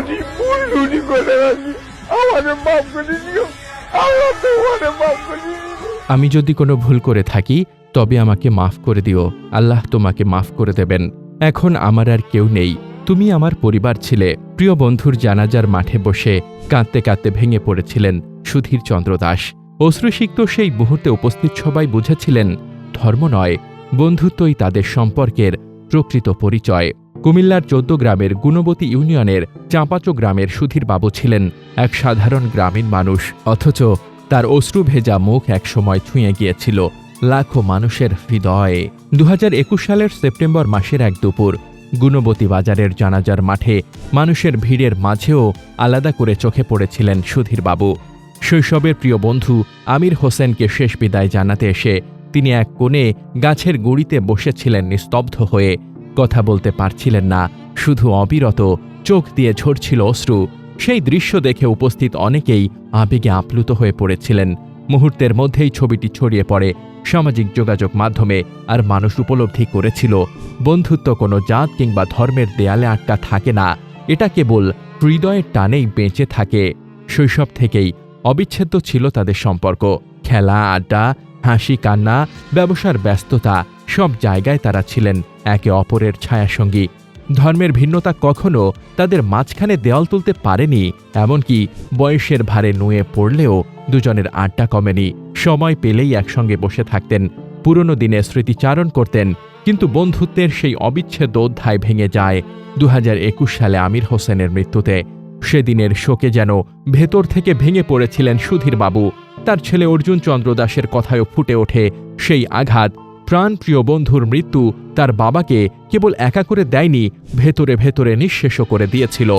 যদি ভুল টুটি করে রাখি আমাদের মাফ করে দিও আমি যদি কোনো ভুল করে থাকি, তবে আমাকে মাফ করে দিও। আল্লাহ তোমাকে মাফ করে দেবেন। এখন আমার আর কেউ নেই। তুমি আমার পরিবার ছিলে। প্রিয় বন্ধুর জানাজার মাঠে বসে কাঁদতে কাঁদতে ভেঙে পড়েছিলেন সুধীর চন্দ্র দাস অশ্রুসিক্ত সেই মুহূর্তে উপস্থিত সবাই বুঝেছিলেন, ধর্ম নয়, বন্ধুত্বই তাদের সম্পর্কের প্রকৃত পরিচয়। কুমিল্লার চোদ্দ গ্রামের গুণবতী ইউনিয়নের চাঁপাচো গ্রামের সুধীর বাবু ছিলেন এক সাধারণ গ্রামীণ মানুষ, অথচ তার অশ্রু ভেজা মুখ একসময় ছুঁয়ে গিয়েছিল লাখো মানুষের হৃদয়ে। দু হাজার একুশ সালের সেপ্টেম্বর মাসের এক দুপুর, গুণবতী বাজারের জানাজার মাঠে মানুষের ভিড়ের মাঝেও আলাদা করে চোখে পড়েছিলেন সুধীর বাবু। শৈশবের প্রিয় বন্ধু আমির হোসেনকে শেষ বিদায় জানাতে এসে তিনি এক কোণে গাছের গুঁড়িতে বসেছিলেন নিস্তব্ধ হয়ে। কথা বলতে পারছিলেন না, শুধু অবিরত চোখ দিয়ে ঝরছিল অশ্রু। সেই দৃশ্য দেখে উপস্থিত অনেকেই আবেগে আপ্লুত হয়ে পড়েছিলেন। মুহূর্তের মধ্যেই ছবিটি ছড়িয়ে পড়ে সামাজিক যোগাযোগ মাধ্যমে আর মানুষ উপলব্ধি করেছিল। বন্ধুত্ব কোনো জাত কিংবা ধর্মের দেয়ালে আটকা থাকে না, এটা কেবল হৃদয়ের টানেই বেঁচে থাকে। শৈশব থেকেই অবিচ্ছেদ্য ছিল তাদের সম্পর্ক। খেলা, আড্ডা, হাসি, কান্না, ব্যবসার ব্যস্ততা সব জায়গায় তারা ছিলেন একে অপরের ছায়াসঙ্গী ধর্মের ভিন্নতা কখনো তাদের মাঝখানে দেওয়াল তুলতে পারেনি, এমনকি বয়সের ভারে নুয়ে পড়লেও দুজনের আড্ডা কমেনি। সময় পেলেই একসঙ্গে বসে থাকতেন, পুরনো দিনে স্মৃতিচারণ করতেন, কিন্তু বন্ধুত্বের সেই অবিচ্ছেদ্য অধ্যায় ভেঙে যায়। দু একুশ সালে আমির হোসেনের মৃত্যুতে সেদিনের শোকে যেন ভেতর থেকে ভেঙে পড়েছিলেন সুধীর বাবু তার ছেলে অর্জুন চন্দ্র দাসের কথায়ও ফুটে ওঠে সেই আঘাত প্রাণপ্রিয় বন্ধুর মৃত্যু তার বাবাকে কেবল একা করে দেয়নি, ভেতরে ভেতরে নিঃশেষ করে দিয়েছিল।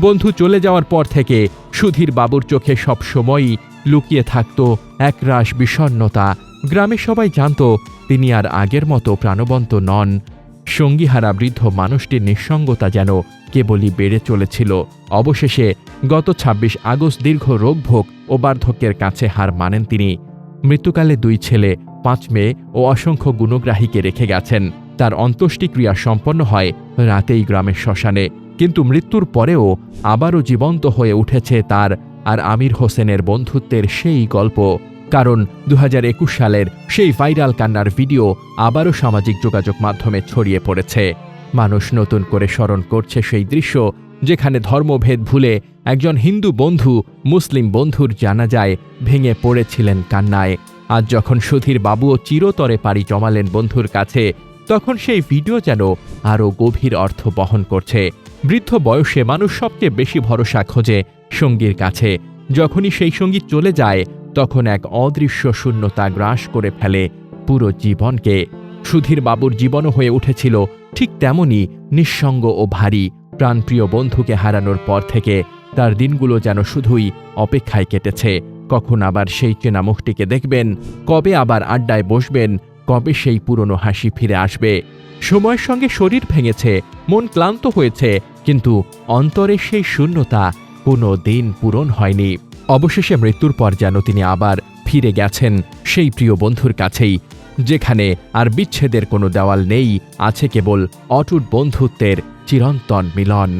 বন্ধু চলে যাওয়ার পর থেকে সুধীর বাবুর চোখে সব সময়ই লুকিয়ে থাকত একরাশ বিষণ্নতা গ্রামে সবাই জানত তিনি আর আগের মতো প্রাণবন্ত নন। সঙ্গীহারা বৃদ্ধ মানুষটির নিঃসঙ্গতা যেন কেবলই বেড়ে চলেছিল। অবশেষে গত ২৬ আগস্ট দীর্ঘ রোগভোগ ও বার্ধক্যের কাছে হার মানেন তিনি। মৃত্যুকালে দুই ছেলে, পাঁচ মেয়ে ও অসংখ্য গুণগ্রাহীকে রেখে গেছেন। তার অন্ত্যেষ্টিক্রিয়া সম্পন্ন হয় রাতেই গ্রামের শ্মশানে। কিন্তু মৃত্যুর পরেও আবারও জীবন্ত হয়ে উঠেছে তার আর আমির হোসেনের বন্ধুত্বের সেই গল্প। কারণ দু হাজার একুশ সালের সেই ভাইরাল কান্নার ভিডিও আবারও সামাজিক যোগাযোগ মাধ্যমে ছড়িয়ে পড়েছে। মানুষ নতুন করে স্মরণ করছে সেই দৃশ্য যেখানে ধর্মভেদ ভুলে একজন হিন্দু বন্ধু মুসলিম বন্ধুর জানাজায় ভেঙে পড়েছিলেন কান্নায়। আজ যখন সুধীর বাবুও চিরতরে পাড়ি জমালেন বন্ধুর কাছে, তখন সেই ভিডিও যেন আরও গভীর অর্থ বহন করছে। বৃদ্ধ বয়সে মানুষ সবচেয়ে বেশি ভরসা খোঁজে সঙ্গীর কাছে। যখনই সেই সঙ্গী চলে যায়, তখন এক অদৃশ্য শূন্যতা গ্রাস করে ফেলে পুরো জীবনকে। সুধীর বাবুর জীবনও হয়ে উঠেছিল ঠিক তেমনই নিঃসঙ্গ ও ভারী। প্রাণপ্রিয় বন্ধুকে হারানোর পর থেকে তার দিনগুলো যেন শুধুই অপেক্ষায় কেটেছে। কখন আবার সেই চেনা মুখটিকে দেখবেন, কবে আবার আড্ডায় বসবেন, কবে সেই পুরনো হাসি ফিরে আসবে। সময়ের সঙ্গে শরীর ভেঙেছে, মন ক্লান্ত হয়েছে, কিন্তু অন্তরে সেই শূন্যতা কোনো দিন পূরণ হয়নি। অবশেষে মৃত্যুর পর যেন তিনি আবার ফিরে গেছেন সেই প্রিয় বন্ধুর কাছেই। যেখানে আর বিচ্ছেদের কোনো দেওয়াল নেই, আছে কেবল অটুট বন্ধুত্বের চিরন্তন মিলন।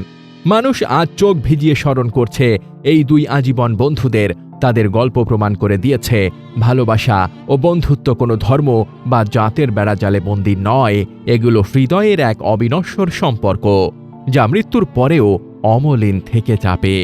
মানুষ আজ চোখ ভিজিয়ে স্মরণ করছে, এই দুই আজীবন বন্ধুদের তাদের গল্প প্রমাণ করে দিয়েছে, ভালোবাসা ও বন্ধুত্ব কোনো ধর্ম বা জাতের বেড়াজালে বন্দী নয়, এগুলো হৃদয়ের এক অবিনশ্বর সম্পর্ক, যা মৃত্যুর পরেও অমলিন থেকে যাবে।